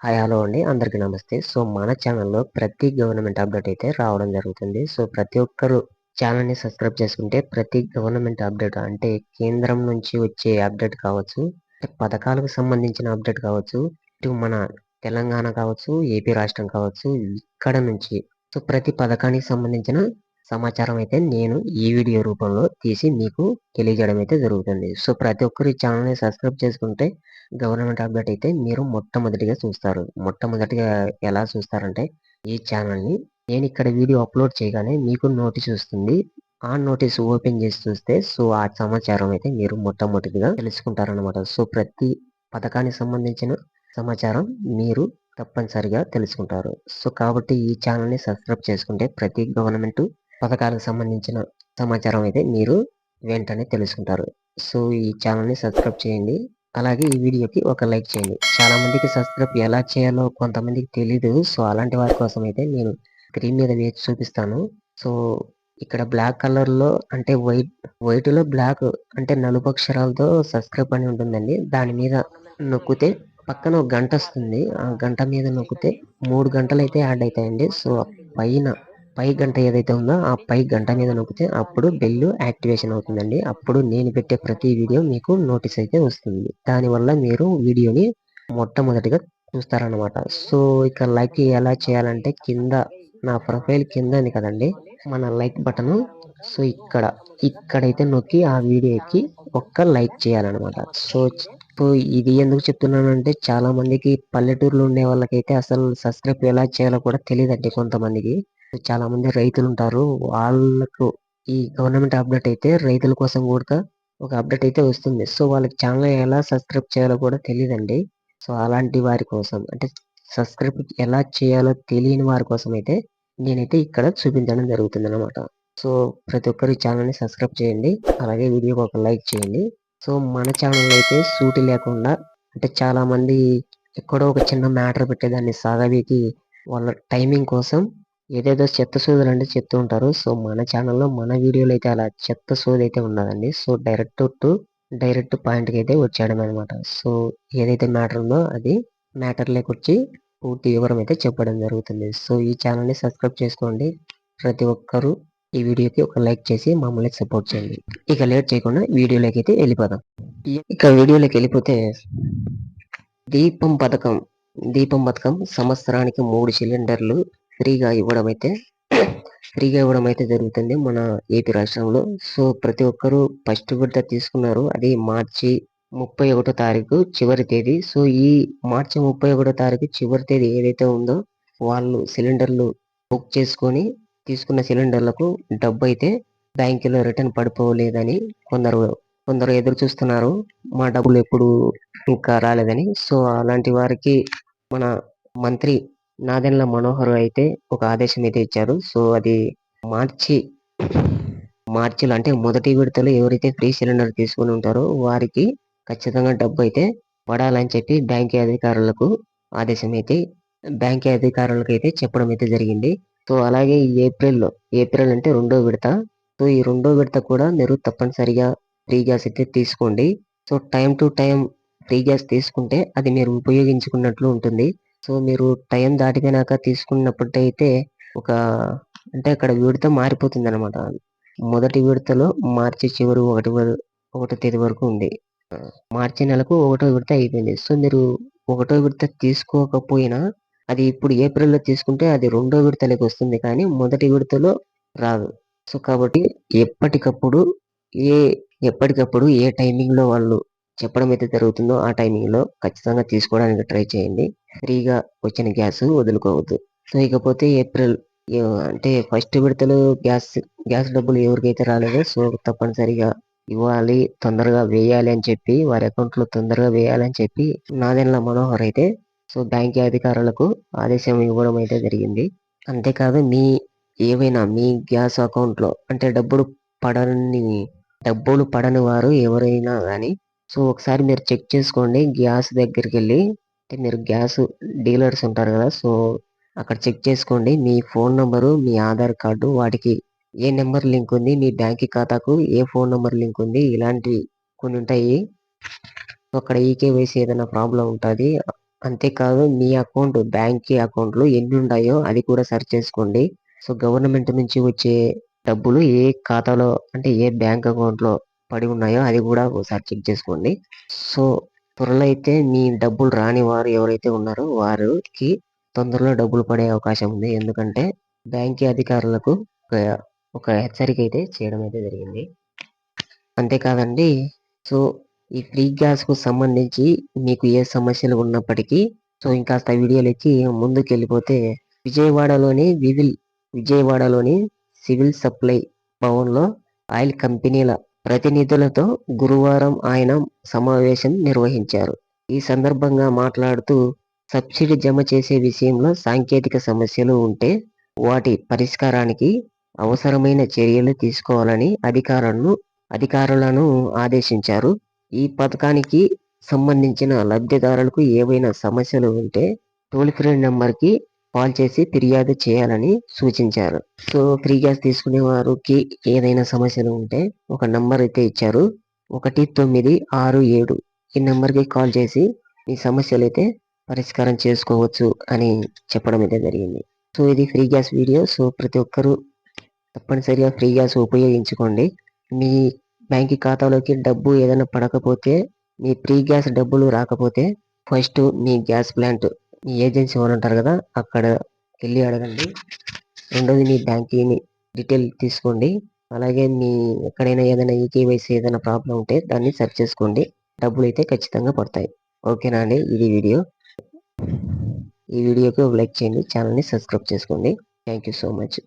Hi hello అండి. అందరికీ నమస్తే. సో మన ఛానల్లో ప్రతి గవర్నమెంట్ అప్డేట్ అయితే రావడం జరుగుతుంది. సో ప్రతి ఒక్కరు ఛానల్ని సబ్స్క్రైబ్ చేసుకుంటే ప్రతి గవర్నమెంట్ అప్డేట్ అంటే కేంద్రం నుంచి వచ్చే అప్డేట్ కావచ్చు పథకాలకు సంబంధించిన అప్డేట్ కావచ్చు ఇటు మన తెలంగాణ కావచ్చు ఏపీ రాష్ట్రం కావచ్చు ఇక్కడ నుంచి. సో ప్రతి పథకానికి సంబంధించిన సమాచారం అయితే నేను ఈ వీడియో రూపంలో తీసి మీకు తెలియజేయడం అయితే జరుగుతుంది. సో ప్రతి ఒక్కరు ఈ ఛానల్ని సబ్స్క్రైబ్ చేసుకుంటే గవర్నమెంట్ అప్డేట్ అయితే మీరు మొట్టమొదటిగా చూస్తారు. మొట్టమొదటిగా ఎలా చూస్తారంటే ఈ ఛానల్ని నేను ఇక్కడ వీడియో అప్లోడ్ చేయగానే మీకు నోటీస్ వస్తుంది. ఆ నోటీస్ ఓపెన్ చేసి చూస్తే సో ఆ సమాచారం అయితే మీరు మొట్టమొదటిగా తెలుసుకుంటారనమాట సో ప్రతి పథకానికి సంబంధించిన సమాచారం మీరు తప్పనిసరిగా తెలుసుకుంటారు. సో కాబట్టి ఈ ఛానల్ని సబ్స్క్రైబ్ చేసుకుంటే ప్రతి గవర్నమెంట్ పథకాలకు సంబంధించిన సమాచారం అయితే మీరు వెంటనే తెలుసుకుంటారు. సో ఈ ఛానల్ని సబ్స్క్రైబ్ చేయండి. అలాగే ఈ వీడియోకి ఒక లైక్ చేయండి. చాలా మందికి సబ్స్క్రైబ్ ఎలా చేయాలో కొంతమందికి తెలీదు. సో అలాంటి వారి కోసం అయితే నేను స్క్రీన్ మీద వేసి చూపిస్తాను. సో ఇక్కడ బ్లాక్ కలర్లో అంటే వైట్ వైట్లో బ్లాక్ అంటే నలుపు అక్షరాలతో సబ్స్క్రైబ్ అని ఉంటుందండి. దాని మీద నొక్కితే పక్కన ఒక గంట వస్తుంది. ఆ గంట మీద నొక్కితే మూడు గంటలు అయితే యాడ్ అవుతాయండి. సో పైన పై గంట ఏదైతే ఉందో ఆ పై గంట మీద నొక్కితే అప్పుడు బెల్ యాక్టివేషన్ అవుతుందండి. అప్పుడు నేను పెట్టే ప్రతి వీడియో మీకు నోటీస్ అయితే వస్తుంది. దానివల్ల మీరు వీడియోని మొట్టమొదటిగా చూస్తారనమాట సో ఇక లైక్ ఎలా చేయాలంటే కింద నా ప్రొఫైల్ కింద ఉంది కదండి. మన లైక్ బటన్. సో ఇక్కడ ఇక్కడైతే నొక్కి ఆ వీడియోకి ఒక్క లైక్ చేయాలన్నమాట. సో సో ఇది ఎందుకు చెప్తున్నానంటే చాలా మందికి పల్లెటూరులో ఉండే వాళ్ళకైతే అసలు సబ్స్క్రైబ్ ఎలా చేయాలో కూడా తెలియదండి కొంతమందికి. చాలా మంది రైతులు ఉంటారు వాళ్ళకు ఈ గవర్నమెంట్ అప్డేట్ అయితే రైతుల కోసం కూడా ఒక అప్డేట్ అయితే వస్తుంది. సో వాళ్ళకి ఛానల్ ఎలా సబ్స్క్రైబ్ చేయాలో కూడా తెలియదండి సో అలాంటి వారి కోసం అంటే సబ్స్క్రైబ్ ఎలా చేయాలో తెలియని వారి కోసం అయితే నేనైతే ఇక్కడ చూపించడం జరుగుతుంది అనమాట సో ప్రతి ఒక్కరు ఛానల్ని సబ్స్క్రైబ్ చేయండి. అలాగే వీడియోకి ఒక లైక్ చేయండి. సో మన ఛానల్ అయితే సూటి లేకుండా అంటే చాలామంది ఎక్కడో ఒక చిన్న మ్యాటర్ పెట్టేదాన్ని సాగవీకి వాళ్ళ టైమింగ్ కోసం ఏదేదో చెత్త సోదులు అంటే చెప్తూ ఉంటారు. సో మన ఛానల్లో మన వీడియోలు అయితే అలా చెత్త సోది అయితే ఉండదండి. సో డైరెక్ట్ టు డైరెక్ట్ పాయింట్కి అయితే వచ్చాడమే అనమాట సో ఏదైతే మ్యాటర్ ఉందో అది మ్యాటర్లోకి వచ్చి పూర్తి వివరం అయితే చెప్పడం జరుగుతుంది. సో ఈ ఛానల్ని సబ్స్క్రైబ్ చేసుకోండి. ప్రతి ఒక్కరూ ఈ వీడియోకి ఒక లైక్ చేసి మమ్మల్ని సపోర్ట్ చేయండి. ఇక లేట్ చేయకుండా వీడియోలోకి అయితే వెళ్ళిపోదాం. ఇక వీడియోలోకి వెళ్ళిపోతే దీపం పథకం దీపం పథకం సంవత్సరానికి మూడు సిలిండర్లు ఫ్రీగా ఇవ్వడం అయితే ఫ్రీగా ఇవ్వడం అయితే జరుగుతుంది మన ఏపీ రాష్ట్రంలో. సో ప్రతి ఒక్కరూ ఫస్ట్ విడత తీసుకున్నారు. అది మార్చి ముప్పై ఒకటో తారీఖు చివరి తేదీ. సో ఈ మార్చి ముప్పై ఒకటో తారీఖు చివరి తేదీ ఏదైతే ఉందో వాళ్ళు సిలిండర్లు బుక్ చేసుకొని తీసుకున్న సిలిండర్లకు డబ్బు అయితే బ్యాంకులో రిటర్న్ పడిపోలేదని కొందరు కొందరు ఎదురు చూస్తున్నారు. మా డబ్బులు ఎప్పుడు ఇంకా రాలేదని. సో అలాంటి వారికి మన మంత్రి నాదెండ్ల మనోహర్ అయితే ఒక ఆదేశం అయితే ఇచ్చారు. సో అది మార్చి మార్చిలో అంటే మొదటి విడతలో ఎవరైతే ఫ్రీ సిలిండర్ తీసుకుని ఉంటారో వారికి ఖచ్చితంగా డబ్బు అయితే పడాలని చెప్పి బ్యాంక్ అధికారులకు ఆదేశం అయితే బ్యాంక్ అధికారులకు అయితే చెప్పడం అయితే జరిగింది. సో అలాగే ఈ ఏప్రిల్లో ఏప్రిల్ అంటే రెండో విడత. సో ఈ రెండో విడత కూడా మీరు తప్పనిసరిగా ఫ్రీ గ్యాస్ అయితే తీసుకోండి. So time to time free gas తీసుకుంటే అది మీరు ఉపయోగించుకున్నట్లు ఉంటుంది. సో మీరు టైం దాటిపోయినాక తీసుకున్నప్పుడైతే ఒక అంటే అక్కడ విడత మారిపోతుంది అనమాట మొదటి విడతలో మార్చి చివరి ఒకటి ఒకటో తేదీ వరకు ఉంది మార్చి నెలకు ఒకటో విడత అయిపోయింది. సో మీరు ఒకటో విడత తీసుకోకపోయినా అది ఇప్పుడు ఏప్రిల్లో తీసుకుంటే అది రెండో విడతలోకి వస్తుంది కానీ మొదటి విడతలో రాదు. సో కాబట్టి ఎప్పటికప్పుడు ఏ ఎప్పటికప్పుడు ఏ టైమింగ్లో వాళ్ళు చెప్పడం అయితే జరుగుతుందో ఆ టైమింగ్లో ఖచ్చితంగా తీసుకోవడానికి ట్రై చేయండి. ఫ్రీగా వచ్చిన గ్యాస్ వదులుకోవద్దు. సో ఇకపోతే ఏప్రిల్ అంటే ఫస్ట్ విడతలో గ్యాస్ గ్యాస్ డబ్బులు ఎవరికైతే రాలేదో సో తప్పనిసరిగా ఇవ్వాలి తొందరగా వేయాలి అని చెప్పి వారి అకౌంట్లో తొందరగా వేయాలని చెప్పి నాదెండ్ల మనోహర్ అయితే సో బ్యాంక్ అధికారులకు ఆదేశం ఇవ్వడం అయితే జరిగింది. అంతేకాదు మీ ఏవైనా మీ గ్యాస్ అకౌంట్లో అంటే డబ్బులు పడని డబ్బులు పడని వారు ఎవరైనా కానీ సో ఒకసారి మీరు చెక్ చేసుకోండి. గ్యాస్ దగ్గరికి వెళ్ళి అంటే మీరు గ్యాస్ డీలర్స్ ఉంటారు కదా సో అక్కడ చెక్ చేసుకోండి. మీ ఫోన్ నంబరు మీ ఆధార్ కార్డు వాటికి ఏ నెంబర్ లింక్ ఉంది మీ బ్యాంక్ ఖాతాకు ఏ ఫోన్ నెంబర్ లింక్ ఉంది ఇలాంటివి కొన్ని ఉంటాయి. అక్కడ ఈకేవైసీ ఏదైనా ప్రాబ్లం ఉంటుంది. అంతేకాదు మీ అకౌంట్ బ్యాంక్ అకౌంట్లు ఎన్ని ఉన్నాయో అది కూడా సెర్చ్ చేసుకోండి. సో గవర్నమెంట్ నుంచి వచ్చే డబ్బులు ఏ ఖాతాలో అంటే ఏ బ్యాంక్ అకౌంట్లో పడి ఉన్నాయో అది కూడా ఒకసారి చెక్ చేసుకోండి. సో త్వరలో అయితే మీ డబ్బులు రాని వారు ఎవరైతే ఉన్నారో వారికి తొందరలో డబ్బులు పడే అవకాశం ఉంది. ఎందుకంటే బ్యాంక్ అధికారులకు ఒక ఒక హెచ్చరిక అయితే చేయడం అయితే జరిగింది. అంతేకాదండి సో ఈ ఫ్రీ గ్యాస్కు సంబంధించి మీకు ఏ సమస్యలు ఉన్నప్పటికీ సో ఇంకాస్త వీడియోలు ఎక్కి ముందుకు వెళ్ళిపోతే విజయవాడలోని వివిల్ విజయవాడలోని సివిల్ సప్లై భవన్లో ఆయిల్ కంపెనీల ప్రతినిధులతో గురువారం ఆయన సమావేశం నిర్వహించారు. ఈ సందర్భంగా మాట్లాడుతూ సబ్సిడీ జమ చేసే విషయంలో సాంకేతిక సమస్యలు ఉంటే వాటి పరిష్కారానికి అవసరమైన చర్యలు తీసుకోవాలని అధికారులను అధికారులను ఆదేశించారు. ఈ పథకానికి సంబంధించిన లబ్ధిదారులకు ఏవైనా సమస్యలు ఉంటే టోల్ ఫ్రీ నెంబర్కి కాల్ చేసి ఫిర్యాదు చేయాలని సూచించారు. సో ఫ్రీ గ్యాస్ తీసుకునే వారికి ఏదైనా సమస్యలు ఉంటే ఒక నంబర్ అయితే ఇచ్చారు. ఒకటి తొమ్మిది ఆరు ఏడు. ఈ నెంబర్కి కాల్ చేసి మీ సమస్యలు అయితే పరిష్కారం చేసుకోవచ్చు అని చెప్పడం అయితే జరిగింది. సో ఇది ఫ్రీ గ్యాస్ వీడియో సో ప్రతి ఒక్కరూ తప్పనిసరిగా ఫ్రీ గ్యాస్ ఉపయోగించుకోండి. మీ బ్యాంక్ ఖాతాలోకి డబ్బు ఏదైనా పడకపోతే మీ ఫ్రీ గ్యాస్ డబ్బులు రాకపోతే ఫస్ట్ మీ గ్యాస్ ప్లాంట్ మీ ఏజెన్సీ వాళ్ళు ఉంటారు కదా అక్కడ వెళ్ళి అడగండి. రెండోది మీ బ్యాంక్ని డీటెయిల్ తీసుకోండి. అలాగే మీ ఎక్కడైనా ఏదైనా ఈకేవైసీ ఏదైనా ప్రాబ్లం ఉంటే దాన్ని సెర్చ్ చేసుకోండి. డబ్బులు అయితే ఖచ్చితంగా పడతాయి. ఓకేనా అండి? ఇది వీడియో. ఈ వీడియోకి ఒక లైక్ చేయండి. ఛానల్ని సబ్స్క్రైబ్ చేసుకోండి. Thank you so much.